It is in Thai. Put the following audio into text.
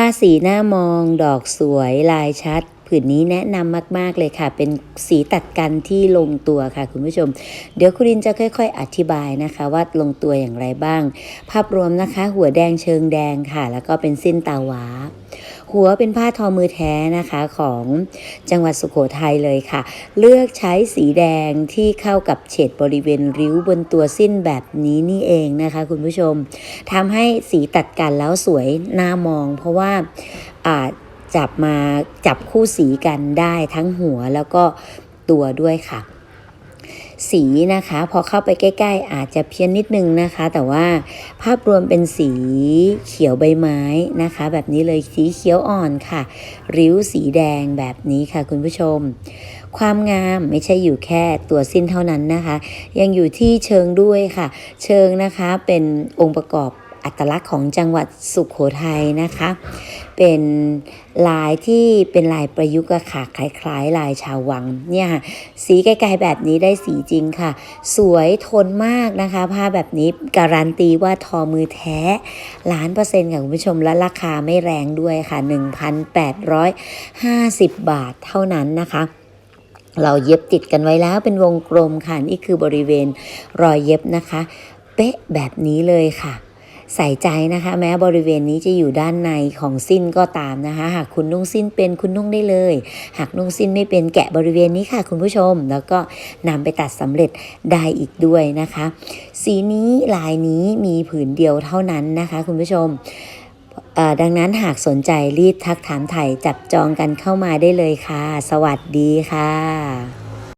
ผ้าสีหน้ามองดอกสวยลายชัดผืนนี้แนะนำมาก ๆ เลยค่ะ เป็นสีตัดกันที่ลงตัวค่ะ คุณผู้ชม เดี๋ยวคุณรินจะค่อย ๆ อธิบายนะคะ ว่าลงตัวอย่างไรบ้าง ภาพรวมนะคะ หัวแดงเชิงแดงค่ะ แล้วก็เป็นสิ้นตาหวา หัวเป็นผ้าทอมือแท้นะคะของจังหวัดสุโขทัยเลยค่ะ เลือกใช้สีแดงที่เข้ากับเฉดบริเวณริ้วบนตัวสิ้นแบบนี้นี่เองนะคะ คุณผู้ชมทำให้สีตัดกันแล้วสวยน่ามอง เพราะว่าอาจจับมาจับคู่สีกันได้ทั้งหัวแล้วก็ตัวด้วยค่ะ สีนะคะ พอเข้าไปใกล้ ๆ อาจจะเพี้ยนนิดนึงนะคะ แต่ว่าภาพรวมเป็นสีเขียวใบไม้นะคะ แบบนี้เลยสีเขียวอ่อนค่ะ ริ้วสีแดงแบบนี้ค่ะคุณผู้ชม ความงามไม่ใช่อยู่แค่ตัวสิ้นเท่านั้นนะคะ ยังอยู่ที่เชิงด้วยค่ะ เชิงนะคะเป็นองค์ประกอบ อัตลักษณ์ของจังหวัดสุขโขทัยนะคะ เป็นลายที่เป็นลายประยุกต์ค่ะคล้ายๆ ลายชาววังเนี่ยค่ะสีไกลๆแบบนี้ได้สีจริงค่ะ สวยทนมากนะคะ ผ้าแบบนี้การันตีว่าทอมือแท้ล้านเปอร์เซ็นต์ค่ะคุณผู้ชมและราคาไม่แรงด้วยค่ะ 1,850 บาทเท่านั้นนะคะเราเย็บติดกันไว้แล้วเป็นวงกลมค่ะ นี่คือบริเวณรอยเย็บนะคะ เป๊ะแบบนี้เลยค่ะ ใส่ใจนะคะ แม้บริเวณนี้จะอยู่ด้านในของสิ้นก็ตามนะคะ หากคุณนุ่งสิ้นเป็นคุณนุ่งได้เลย หากนุ่งสิ้นไม่เป็นแกะบริเวณนี้ค่ะคุณผู้ชม แล้วก็นำไปตัดสำเร็จได้อีกด้วยนะคะ สีนี้ลายนี้มีผืนเดียวเท่านั้นนะคะ คุณผู้ชมดังนั้นหากสนใจรีบทักถามไถ่จับจองกันเข้ามาได้เลยค่ะ สวัสดีค่ะ